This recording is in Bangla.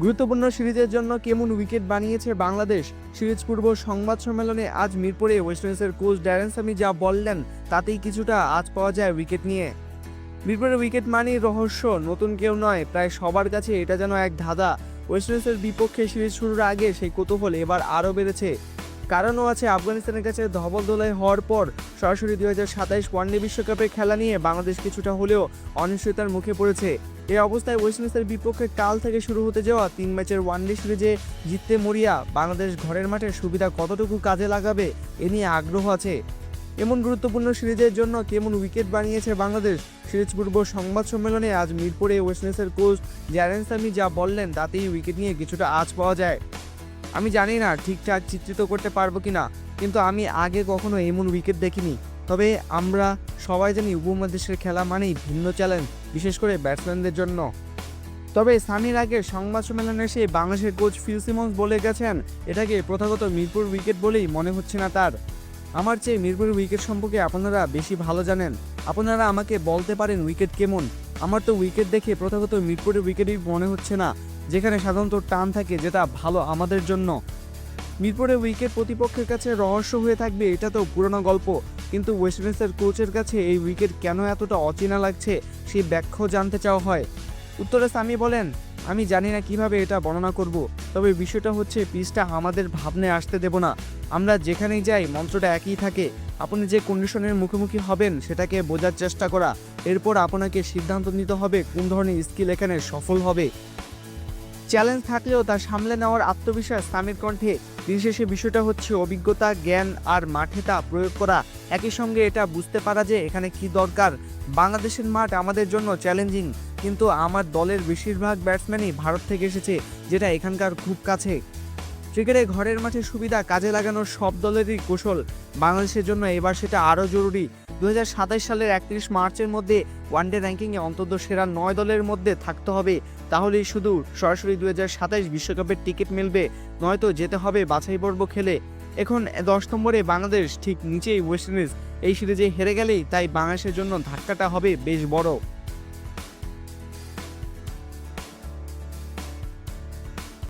গুরুত্বপূর্ণ সিরিজের জন্য কেমন উইকেট বানিয়েছে বাংলাদেশ? সিরিজ পূর্ব সংবাদ সম্মেলনে আজ মিরপুরে ওয়েস্ট ইন্ডিজের কোচ ড্যারেন সামি যা বললেন, তাতেই কিছুটা আজ পাওয়া যায় উইকেট নিয়ে। মিরপুরের উইকেট মানেই রহস্য, নতুন কেউ নয়, প্রায় সবার কাছে এটা যেন এক ধাঁধা। ওয়েস্ট ইন্ডিজের বিপক্ষে সিরিজ শুরুর আগে সেই কৌতূহল এবার আরও বেড়েছে। কারণও আছে আফগানিস্তানের কাছে ধবল দোলাই হওয়ার পর সরাসরি দুই হাজার সাতাইশ ওয়ানডে বিশ্বকাপের খেলা নিয়ে বাংলাদেশ কিছুটা হলেও অনিশ্চয়তার মুখে পড়েছে। এই অবস্থায় ওয়েস্ট ইন্ডিজের বিপক্ষে কাল থেকে শুরু হতে যাওয়া তিন ম্যাচের ওয়ানডে সিরিজে জিততে মরিয়া বাংলাদেশ ঘরের মাঠে সুবিধা কতটুকু কাজে লাগাবে এ নিয়ে আগ্রহ আছে। এমন গুরুত্বপূর্ণ সিরিজের জন্য কেমন উইকেট বানিয়েছে বাংলাদেশ? সিরিজ পূর্ব সংবাদ সম্মেলনে আজ মিরপুরে ওয়েস্ট ইন্ডিজের কোচ জ্যারেন সামি যা বললেন, তাতেই উইকেট নিয়ে কিছুটা আজ পাওয়া যায়। আমি জানি না ঠিকঠাক চিত্রিত করতে পারব কি না কিন্তু আমি আগে কখনো এমন উইকেট দেখিনি। তবে আমরা সবাই জানি উপমহাদেশের খেলা মানেই ভিন্ন চ্যালেঞ্জ, বিশেষ করে ব্যাটসম্যানদের জন্য। তবে সামির আগে সংবাদ সম্মেলনে এসে বাংলাদেশের কোচ ফিল সিমন্স বলে গেছেন, এটাকে প্রথাগত মিরপুর উইকেট বলেই মনে হচ্ছে না তার। আমার চেয়ে মিরপুরের উইকেট সম্পর্কে আপনারা বেশি ভালো জানেন। আপনারা আমাকে বলতে পারেন উইকেট কেমন। আমার তো উইকেট দেখে প্রথাগত মিরপুরের উইকেটই মনে হচ্ছে না। যেখানে সাধারণত টান থাকে যেটা ভালো আমাদের জন্য। মিরপুরে উইকেট প্রতিপক্ষের কাছে রহস্য হয়ে থাকবে, এটা তো পুরনো গল্প। কিন্তু ওয়েস্ট ইন্ডিজের কোচের কাছে এই উইকেট কেন এতটা অচেনা লাগছে সেই ব্যাখ্যাও জানতে চাওয়া হয়। উত্তরে সামি বলেন, আমি জানি না কীভাবে এটা বর্ণনা করব, তবে বিষয়টা হচ্ছে পিচটা আমাদের ভাবনে আসতে দেব না। আমরা যেখানেই যাই, মন্ত্রটা একই থাকে। আপনি যে কন্ডিশনের মুখোমুখি হবেন, সেটাকে বোঝার চেষ্টা করা। এরপর আপনাকে সিদ্ধান্ত নিতে হবে কোন ধরনের স্কিল এখানে সফল হবে। চ্যালেঞ্জ থাকলেও তা সামলে নেওয়ার আত্মবিশ্বাস সামির কণ্ঠে। দিন শেষে বিষয়টা হচ্ছে অভিজ্ঞতা, জ্ঞান আর মাঠে তা প্রয়োগ করা। একই সঙ্গে এটা বুঝতে পারা যে এখানে কি দরকার। বাংলাদেশের মাঠ আমাদের জন্য চ্যালেঞ্জিং, কিন্তু আমার দলের বেশিরভাগ ব্যাটসম্যানই ভারত থেকে এসেছে, যেটা এখানকার খুব কাছে। ক্রিকেটে ঘরের মাঠে সুবিধা কাজে লাগানোর সব দলেরই কৌশল। বাংলাদেশের জন্য এবার সেটা আরও জরুরি। দু সালের একত্রিশ মার্চের মধ্যে ওয়ানডে র্যাঙ্কিংয়ে অন্তত সেরা নয় দলের মধ্যে থাকতে হবে। তাহলেই শুধু সরাসরি দু বিশ্বকাপের টিকিট মিলবে, নয়তো যেতে হবে বাছাই পর্ব খেলে। এখন দশ নম্বরে বাংলাদেশ, ঠিক নিচেই ওয়েস্ট ইন্ডিজ। এই সিরিজে হেরে গেলেই তাই বাংলাদেশের জন্য ধাক্কাটা হবে বেশ বড়।